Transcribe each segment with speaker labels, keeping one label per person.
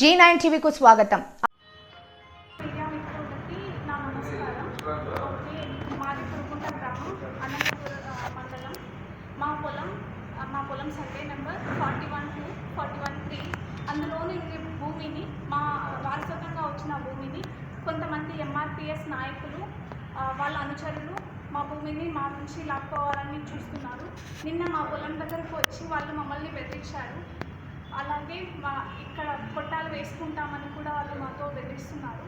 Speaker 1: G nine టీవీకు స్వాగతం
Speaker 2: media okay మాది కురుకుంట గ్రామం అనంతపుర మండలం మా పొలం మా పొలం survey number forty one two forty one three అందులోని ఈ భూమిని మా వారసత్వంగా వచ్చిన భూమిని కొంతమంది ఎంఆర్పిఎస్ నాయకులు వాళ్ళ అనుచరులు మా భూమిని మా నుంచి లాక్కోవాలని చూస్తున్నారు నిన్న మా పొలం దగ్గరకు వచ్చి వాళ్ళు మమ్మల్ని బెదిరించారు అలాగే మా ఇక్కడ కొట్టాలు వేసుకుంటామని కూడా వాళ్ళు మాతో బెదిరిస్తున్నారు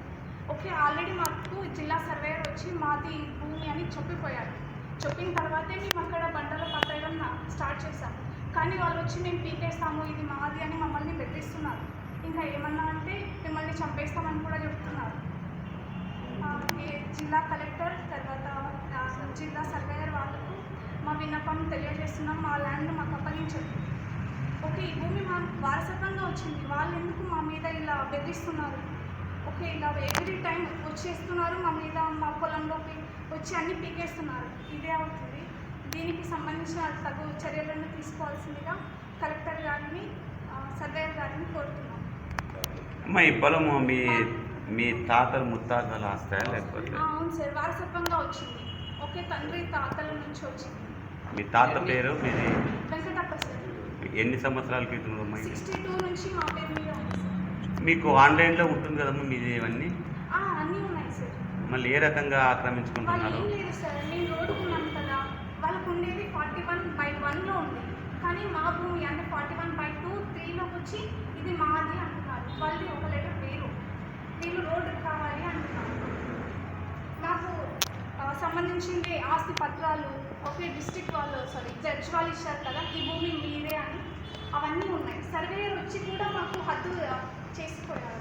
Speaker 2: ఓకే ఆల్రెడీ మాకు జిల్లా సర్వేయర్ వచ్చి మాది భూమి అని చెప్పిపోయారు. చెప్పిన తర్వాతే మేము అక్కడ బండలు పట్టడం స్టార్ట్ చేశాము. కానీ వాళ్ళు వచ్చి మేము పీకేస్తాము ఇది మాది అని మమ్మల్ని బెదిరిస్తున్నారు ఇంకా ఏమన్నా అంటే మిమ్మల్ని చంపేస్తామని కూడా చెప్తున్నారు. జిల్లా కలెక్టర్ తర్వాత జిల్లా సర్వేయర్ వాళ్ళకు మా విన్నపం తెలియజేస్తున్నాం మా ల్యాండ్ మాకు అప్పగించండి. ఓకే ఈ భూమి వారసత్వంగా వచ్చింది. వాళ్ళు ఎందుకు మా మీద ఇలా బెదిరిస్తున్నారు? ఓకే ఇలా ఎవ్రీ టైం వచ్చేస్తున్నారు మా మీద మా పొలంలోకి వచ్చి అన్ని పీకేస్తున్నారు. ఇదే అవుతుంది. దీనికి సంబంధించిన తగు చర్యలను తీసుకోవాల్సిందిగా కలెక్టర్ గారిని సర్వేయర్ గారిని కోరుతున్నాం.
Speaker 3: అమ్మ ఈ పొలము మీ మీ తాతలు ముత్తాతలు ఆస్తాయా లేకపోతే?
Speaker 2: అవును సార్ వారసత్వంగా వచ్చింది. ఓకే తండ్రి తాతల నుంచి వచ్చింది.
Speaker 3: మీ తాత పేరు? మీది?
Speaker 2: వెంకటప్ప సార్.
Speaker 3: ఎన్ని సంవత్సరాల క్రితం?
Speaker 2: సిక్స్టీ టూ నుంచి మా పేరు మీద ఉంది సార్.
Speaker 3: మీకు ఆన్లైన్లో ఉంటుంది కదమ్మా మీది ఇవన్నీ?
Speaker 2: ఆ, అన్నీ ఉన్నాయి సార్.
Speaker 3: మళ్ళీ ఏ రకంగా
Speaker 2: వాళ్ళు
Speaker 3: ఆక్రమించుకుంటున్నారు?
Speaker 2: ఏం లేదు సార్ మేము రోడ్డుకున్నాం కదా. వాళ్ళకు ఉండేది ఫార్టీ వన్ బై వన్లో ఉంది. కానీ మా భూమి అంటే ఫార్టీ వన్ బై టూ త్రీలోకి వచ్చి ఇది మాది అంటున్నారు. వాళ్ళది ఒక లెటర్ వేరు. వీళ్ళు రోడ్డు కావాలి అంటున్నారు. నాకు ఆ, సంబంధించింది ఆస్తి పత్రాలు ఒకే డిస్ట్రిక్ట్ వాళ్ళు సారీ జడ్జ్ వాళ్ళు ఇచ్చారు కదా ఈ భూమి మీదే అని. అవన్నీ ఉన్నాయి. సర్వేయర్ వచ్చి కూడా మాకు హద్దు చేసిపోయారు?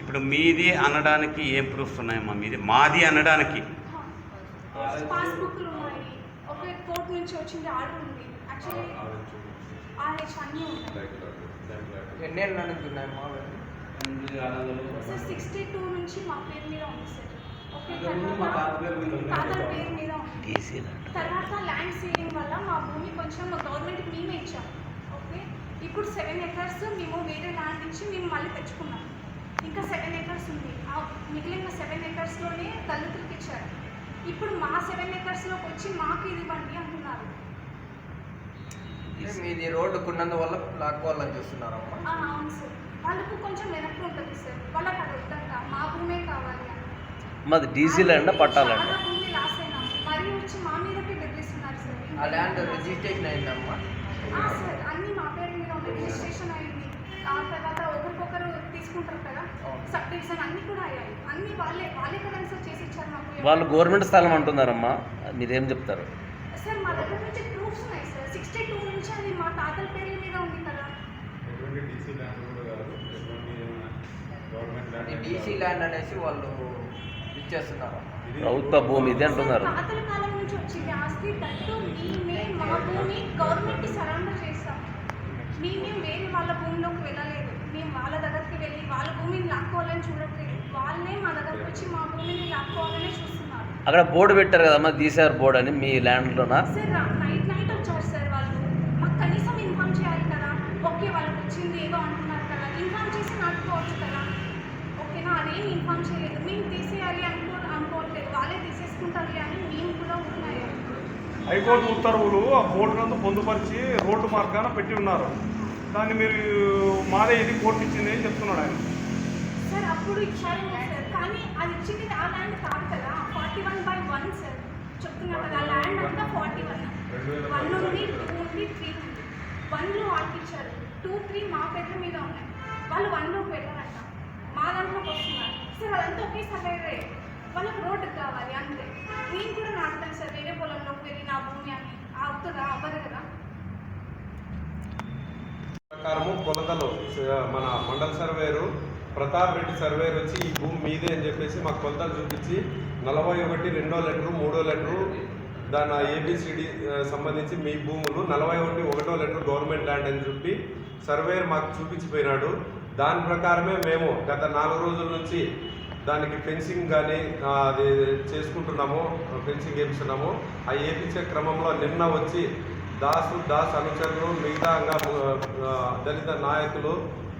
Speaker 3: ఇప్పుడు మీది అనడానికి ఏం ప్రూఫ్స్ ఉన్నాయమ్మా? మీది మాది అనడానికి.
Speaker 2: పాస్బుక్లు ఉన్నాయి. ఒకే కోర్టు నుంచి వచ్చింది ఆర్డర్ ఉంది. యాక్చువల్లీ ఆర్హెచ్ అన్నీ ఉన్నాయి.
Speaker 4: ఎన్నేళ్ళు నడుస్తున్నాయమ్మా
Speaker 2: సార్ సిక్స్టీ టూ నుంచి మా పేరు మీద ఉంది సార్ తర్వాత ల్యాండ్ సీలింగ్ వల్ల మా భూమి కొంచెం గవర్నమెంట్కి మేమే ఇచ్చాం. ఓకే? ఇప్పుడు సెవెన్ ఎకర్స్ మేము వేరే ల్యాండ్ ఇచ్చి మేము మళ్ళీ తెచ్చుకున్నాం. ఇంకా సెవెన్ ఎకర్స్ ఉంది. ఆ మిగిలిన సెవెన్ ఎకర్స్లోనే దళితులకి ఇచ్చారు. ఇప్పుడు మా సెవెన్ ఎకర్స్లోకి వచ్చి మాకు ఇది ఇవ్వండి అంటున్నారు.
Speaker 4: అంటే మీది రోడ్డు ఉన్నందువల్ల లాక్కోవాలని చూస్తున్నారమ్మా.
Speaker 2: ఆ, అవును సార్. వాళ్ళకు కొంచెం వెనక్కి ఉంటుంది సార్. వాళ్ళకి అది వద్దంట మా భూమే కావాలి
Speaker 5: మాది డీసీ ల్యాండ్ పట్టాలండి
Speaker 4: ఆ ల్యాండ్ రిజిస్ట్రేషన్ అయిందమ్మా.
Speaker 2: ఆ, సార్ అన్ని మా పేరు మీద ఉంది రిజిస్ట్రేషన్ అయింది. ఆ తర్వాత ఒకరికొకరు తీసుకుంటారు కదా
Speaker 4: అవును.
Speaker 2: సబ్ డివిజన్ అన్ని కూడా అయ్యాయి. అన్ని వాళ్ళే వాళ్ళే కదా సార్ చేసి ఇచ్చారు మాకు.
Speaker 5: వాళ్ళు గవర్నమెంట్ స్థలం అంటున్నారమ్మా మీరేం చెప్తారు?
Speaker 2: సార్ మా దగ్గర నుంచి ప్రూఫ్స్ ఉన్నాయి సార్. సిక్స్టీ టూ నుంచి అది మా తాతల పేర్ల మీద ఉంది కదా.
Speaker 6: ఎటువంటి డీసీ ల్యాండ్ కూడా కాదు. ఎటువంటి గవర్నమెంట్
Speaker 4: ఇది
Speaker 6: ల్యాండ్
Speaker 4: డీసీ ల్యాండ్ అనేసి వాళ్ళు ఇచ్చేస్తున్నారమ్మా
Speaker 6: ఇది
Speaker 5: ప్రభుత్వ భూమి ఇది అంటున్నారు.
Speaker 2: సార్, తాతల కాలం నుంచి వచ్చింది ఆస్తి దట్టు మేమే మా భూమి గవర్నమెంట్కి సరెండర్ చేస్తాం. మేమే వేరే వాళ్ళ భూమిలోకి వెళ్ళలేదు. మేము వాళ్ళ దగ్గరికి వెళ్ళి వాళ్ళ భూమిని లాక్కోవాలని చూడట్లేదు. వాళ్ళే మా దగ్గరకు వచ్చి మా భూమిని లాక్కోవాలని చూస్తున్నారు.
Speaker 5: అక్కడ బోర్డు పెట్టారు కదమ్మా తీసారు బోర్డు అని మీ ల్యాండ్లోనా?
Speaker 2: సార్ రా- నైట్ నైట్ వచ్చారు సార్ వాళ్ళు. మాకు కనీసం ఇన్ఫామ్ చేయాలి కదా. ఓకే వాళ్ళకి వచ్చింది ఏదో అంటున్నారు కదా. ఇన్ఫామ్ చేసి నాటుకోవచ్చు కదా. అదేం ఇన్ఫామ్ చేయలేదు. మేము తీసేయాలి అనుకో అనుకోవట్లేదు. వాళ్ళే తీసేసుకుంటారు అని మేము కూడా ఉన్నాయి
Speaker 7: హైకోర్టు ఉత్తర్వులు ఆ బోర్డు నందు పొందుపరిచి రోడ్డు మార్గాన పెట్టి ఉన్నారు. దాన్ని మీరు మాదే ఇది కోర్టు ఇచ్చింది అని చెప్తున్నాడు ఆయన.
Speaker 2: సార్ అప్పుడు ఇచ్చారు సార్. కానీ అది ఇచ్చింది ఆ ల్యాండ్ కాదు కదా. Forty one by one sir. చెప్తున్నారు కదా ఆ ల్యాండ్ అంతా ఫార్టీ వన్. వన్ ఉంది టూ ఉంది త్రీ ఉంది. వన్లో వాళ్ళకి ఇచ్చారు. టూ త్రీ మా పేర్ల మీద ఉన్నాయి. వాళ్ళు వన్లోకి వెళ్ళారంట మా దాంట్లోకి వస్తున్నారు సార్ అదంతా ఒకేసారి సర్వే వాళ్ళకి రోడ్డు కావాలి అంతే నేను కూడా నాటుతాను సార్ వేరే పొలంలోకి వెళ్ళి నా భూమి అని అవుతుందా అవ్వదు కదా.
Speaker 6: ప్రకారము కొలతలు మన మండల సర్వేరు ప్రతాప్ రెడ్డి సర్వేర్ వచ్చి ఈ భూమి మీదే అని చెప్పేసి మాకు కొలతలు చూపించి నలభై ఒకటి రెండో లెటరు మూడో లెటరు దాని ఏబిసిడి సంబంధించి మీ భూములు నలభై ఒకటి ఒకటో లెటర్ గవర్నమెంట్ ల్యాండ్ అని చెప్పి సర్వేర్ మాకు చూపించిపోయినాడు. దాని ప్రకారమే మేము గత నాలుగు రోజుల నుంచి దానికి ఫెన్సింగ్ కానీ అది చేసుకుంటున్నాము ఫెన్సింగ్ వేపిస్తున్నాము. ఆ వేపించే క్రమంలో నిన్న వచ్చి దాసు దాస్ అనుచరులు మిగతా దళిత నాయకులు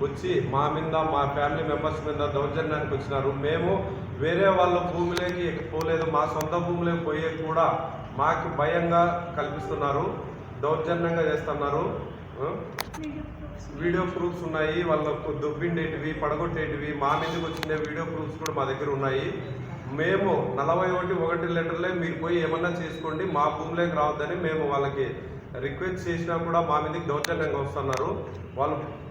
Speaker 6: వచ్చి మా మీద మా ఫ్యామిలీ మెంబర్స్ మీద దౌర్జన్యానికి వచ్చినారు. మేము వేరే వాళ్ళ భూమిలోకి పోలేదు మా సొంత భూమిలోకి పోయే కూడా మాకు భయంగా కల్పిస్తున్నారు దౌర్జన్యంగా చేస్తున్నారు.
Speaker 2: వీడియో ప్రూఫ్స్
Speaker 6: ఉన్నాయి. వాళ్ళకు దుబ్బిండేటివి పడగొట్టేటివి మా మీదకి వచ్చిన వీడియో ప్రూఫ్స్ కూడా మా దగ్గర ఉన్నాయి. మేము నలభై ఒకటి ఒకటి లెటర్లే మీరు పోయి ఏమన్నా చేసుకోండి. మా భూమిలోకి రావద్దని మేము వాళ్ళకి రిక్వెస్ట్ చేసినా కూడా మా మీదకి దౌర్జన్యంగా వస్తున్నారు. వాళ్ళు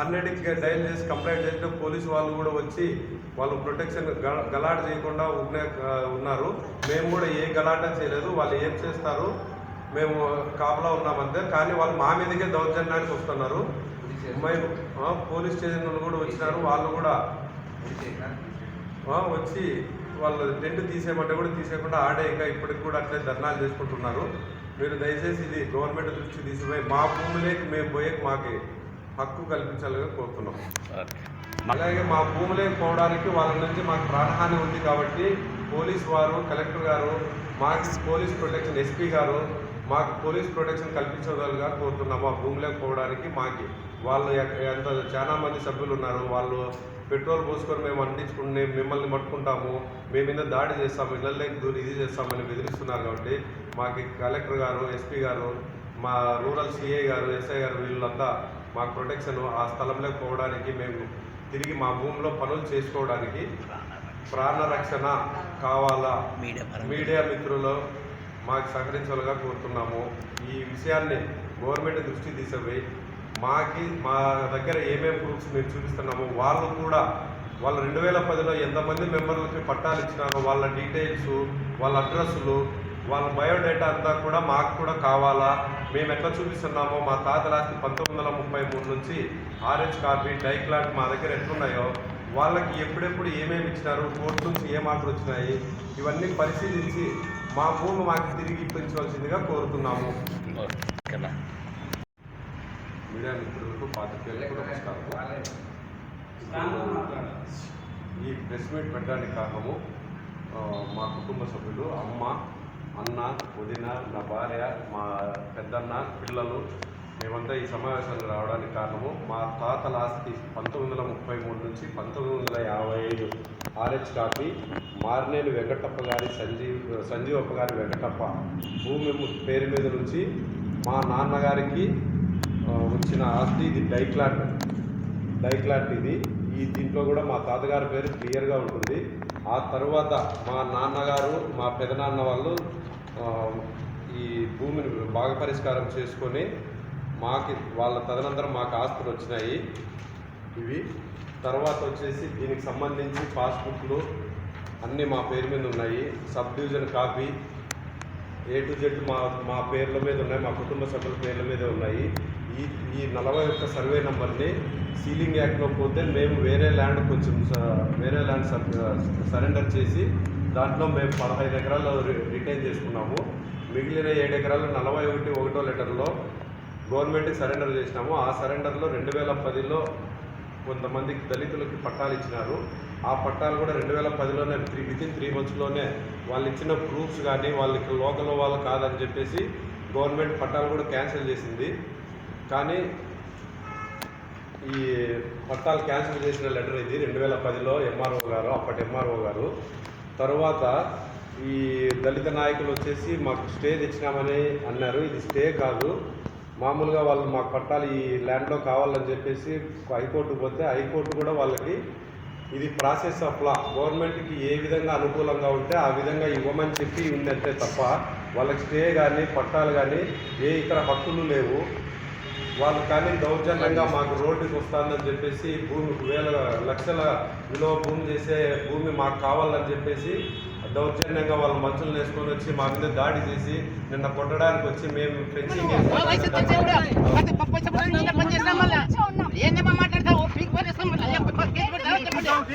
Speaker 6: హండ్రెడ్కి డైల్ చేసి కంప్లైంట్ చేస్తే పోలీసు వాళ్ళు కూడా వచ్చి వాళ్ళు ప్రొటెక్షన్ గ- గలాట చేయకుండా ఉన్న ఉన్నారు. మేము కూడా ఏ గలాట చేయలేదు. వాళ్ళు ఏం చేస్తారు? మేము కాపలా ఉన్నామంతే కానీ వాళ్ళు మా మీదకే దౌర్జన్యానికి వస్తున్నారు. మేము పోలీస్ స్టేషన్ వాళ్ళు కూడా వచ్చినారు వాళ్ళు కూడా. ఆ, వచ్చి వాళ్ళు టెంట్ తీసేయమంటే కూడా తీసేయకుండా ఆడే ఇంకా ఇప్పటికి కూడా అట్లే ధర్నాలు చేసుకుంటున్నారు. మీరు దయచేసి ఇది గవర్నమెంట్ దృష్టి తీసిపోయి మా భూములేకి మేము పోయే మాకు హక్కు కల్పించాలని కోరుతున్నాం. అలాగే మా భూములేకి పోవడానికి వాళ్ళ నుంచి మాకు ప్రాణహాని ఉంది కాబట్టి పోలీస్ వారు కలెక్టర్ గారు మాకు పోలీస్ ప్రొటెక్షన్ ఎస్పీ గారు మాకు పోలీస్ ప్రొటెక్షన్ కల్పించగలగా కోరుతున్నాం. మా భూమిలోకి పోవడానికి మాకి వాళ్ళు ఎంత చాలా మంది సభ్యులు ఉన్నారు. వాళ్ళు పెట్రోల్ పోసుకొని మేము అంటించుకుని మిమ్మల్ని పట్టుకుంటాము మేము మీద దాడి చేస్తాము. ఇళ్ళకి దూరి ఇది చేస్తామని బెదిరిస్తున్నారు కాబట్టి మాకు కలెక్టర్ గారు ఎస్పీ గారు మా రూరల్ సిఐ గారు ఎస్ఐ గారు వీళ్ళంతా మాకు ప్రొటెక్షన్ ఆ స్థలంలోకి పోవడానికి మేము తిరిగి మా భూమిలో పనులు చేసుకోవడానికి ప్రాణరక్షణ కావాలా.
Speaker 5: మీడియా
Speaker 6: మిత్రులు మాకు సహకరించాలిగా కోరుతున్నాము. ఈ విషయాన్ని గవర్నమెంట్ దృష్టి తీసేవి మాకి మా దగ్గర ఏమేమి ప్రూఫ్స్ మేము చూపిస్తున్నామో వాళ్ళు కూడా వాళ్ళు రెండు వేల పదిలో ఎంతమంది మెంబర్లకి పట్టాలు ఇచ్చినారో వాళ్ళ డీటెయిల్స్ వాళ్ళ అడ్రస్లు వాళ్ళ బయోడేటా అంతా కూడా మాకు కూడా కావాలా? మేము ఎట్లా చూపిస్తున్నామో మా తాత రాత్రి పంతొమ్మిది వందల ముప్పై మూడు నుంచి ఆరెంజ్ కాపీ డైక్లాట్ మా దగ్గర ఎట్లున్నాయో వాళ్ళకి ఎప్పుడెప్పుడు ఏమేమి ఇచ్చినారు కోర్టు నుంచి ఏం ఆర్డర్ వచ్చినాయి ఇవన్నీ పరిశీలించి మా భూమి మాకు తిరిగి ఇప్పించవలసిందిగా కోరుతున్నాము. మీడియా మిత్రులకు పాత్రికేయులకు నమస్కారం ఈ ప్రెస్ మీట్ పెట్టడానికి కారణము మా కుటుంబ సభ్యులు అమ్మ అన్న వదిన నా భార్య మా పెద్దన్న పిల్లలు మేమంతా ఈ సమావేశానికి రావడానికి కారణము మా తాతల ఆస్తి పంతొమ్మిది వందల ముప్పై మూడు నుంచి పంతొమ్మిది వందల యాభై ఐదు ఆర్హెచ్ కాపీ మార్నేని వెంకటప్ప గారి సంజీవ్ సంజీవప్ప గారి వెంకటప్ప భూమి పేరు మీద నుంచి మా నాన్నగారికి వచ్చిన ఆస్తి ఇది డైక్లాట్ డైక్లాట్ ఇది. ఈ దీంట్లో కూడా మా తాతగారి పేరు క్లియర్గా ఉంటుంది. ఆ తర్వాత మా నాన్నగారు మా పెదనాన్న వాళ్ళు ఈ భూమిని బాగా పరిష్కారం చేసుకొని మాకి వాళ్ళ తదనంతరం మాకు ఆస్తులు వచ్చినాయి. ఇవి తర్వాత వచ్చేసి దీనికి సంబంధించి పాస్బుక్లు అన్నీ మా పేరు మీద ఉన్నాయి. Sub division copy A to Z మా మా పేర్ల మీద ఉన్నాయి. మా కుటుంబ సభ్యుల పేర్ల మీద ఉన్నాయి. ఈ ఈ నలభై ఒక్క సర్వే నెంబర్ని సీలింగ్ యాక్ట్లో పోతే మేము వేరే ల్యాండ్ కొంచెం స- వేరే ల్యాండ్ సరెండర్ చేసి దాంట్లో మేము పదహైదు ఎకరాలు రి- రిటైన్ చేసుకున్నాము. మిగిలిన ఏడు ఎకరాలు నలభై ఒకటి ఒకటో లెటర్లో గవర్నమెంట్కి సరెండర్ చేసినాము. ఆ సరెండర్లో రెండు వేల పదిలో కొంతమందికి దళితులకి పట్టాలు ఇచ్చినారు. ఆ పట్టాలు కూడా రెండు వేల పదిలోనే త్రీ వితిన్ త్రీ మంత్స్లోనే వాళ్ళు ఇచ్చిన ప్రూఫ్స్ కానీ వాళ్ళకి లోకల్ వాళ్ళు కాదని చెప్పేసి గవర్నమెంట్ పట్టాలు కూడా క్యాన్సిల్ చేసింది. కానీ ఈ పట్టాలు క్యాన్సిల్ చేసిన లెటర్ ఇది రెండు వేల పదిలో ఎంఆర్ఓ గారు అప్పటి ఎంఆర్ఓ గారు. తర్వాత ఈ దళిత నాయకులు వచ్చేసి మాకు స్టే తెచ్చినామని అన్నారు. ఇది స్టే కాదు. మామూలుగా వాళ్ళు మాకు పట్టాలు ఈ ల్యాండ్లో కావాలని చెప్పేసి హైకోర్టు పోతే హైకోర్టు కూడా వాళ్ళకి ఇది ప్రాసెస్ ఆఫ్ లా. గవర్నమెంట్కి ఏ విధంగా అనుకూలంగా ఉంటే ఆ విధంగా ఇవ్వమని చెప్పి ఉందంటే తప్ప వాళ్ళకి స్టే కానీ పట్టాలు కానీ ఏ ఇతర హక్కులు లేవు. వాళ్ళు కానీ దౌర్జన్యంగా మాకు రోడ్డుకి వస్తుందని చెప్పేసి భూమి వేల లక్షల విలువ భూమి చేసే భూమి మాకు కావాలని చెప్పేసి దౌర్జన్యంగా వాళ్ళ మనుషులు వేసుకొని వచ్చి మా మీద దాడి చేసి నిన్న కొట్టడానికి వచ్చి మేము ఫెన్సింగ్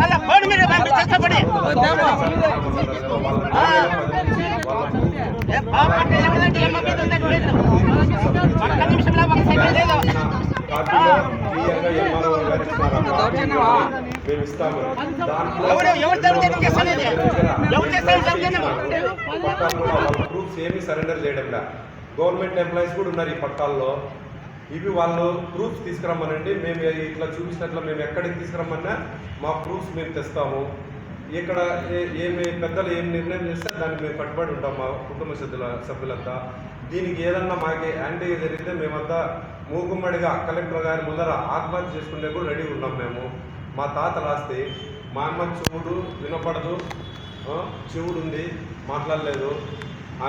Speaker 1: మళ్ళా ఫోన్ మీద పంపించేస్తా ఒక్క నిమిషంలో ఒక సెకండ్ లేదు. ఎవరు ఎవరు ఎవరు చేస్తారు
Speaker 6: ప్రూఫ్స్ సరెండర్ చేయడం గవర్నమెంట్ ఎంప్లాయీస్ కూడా ఉన్నారు ఈ పట్టాల్లో. ఇవి వాళ్ళు ప్రూఫ్స్ తీసుకురమ్మనండి. మేము ఇట్లా చూపించినట్లు మేము ఎక్కడికి తీసుకురమ్మన్నా మా ప్రూఫ్స్ మేము తెస్తాము. ఇక్కడ ఏ- ఏమి పెద్దలు ఏం నిర్ణయం చేస్తే దానికి మేము కట్టుబడి ఉంటాం మా కుటుంబ సభ్యుల సభ్యులంతా. దీనికి ఏదన్నా మాకి యాంటీ జరిగితే మేమంతా మూకుమ్మడిగా కలెక్టర్ గారి ముందర ఆత్మహత్య చేసుకునే కూడా రెడీ ఉన్నాం మేము. మా తాత ఆస్తి మా అమ్మ చూడు వినపడదు. చెవుడు ఉంది మాట్లాడలేదు.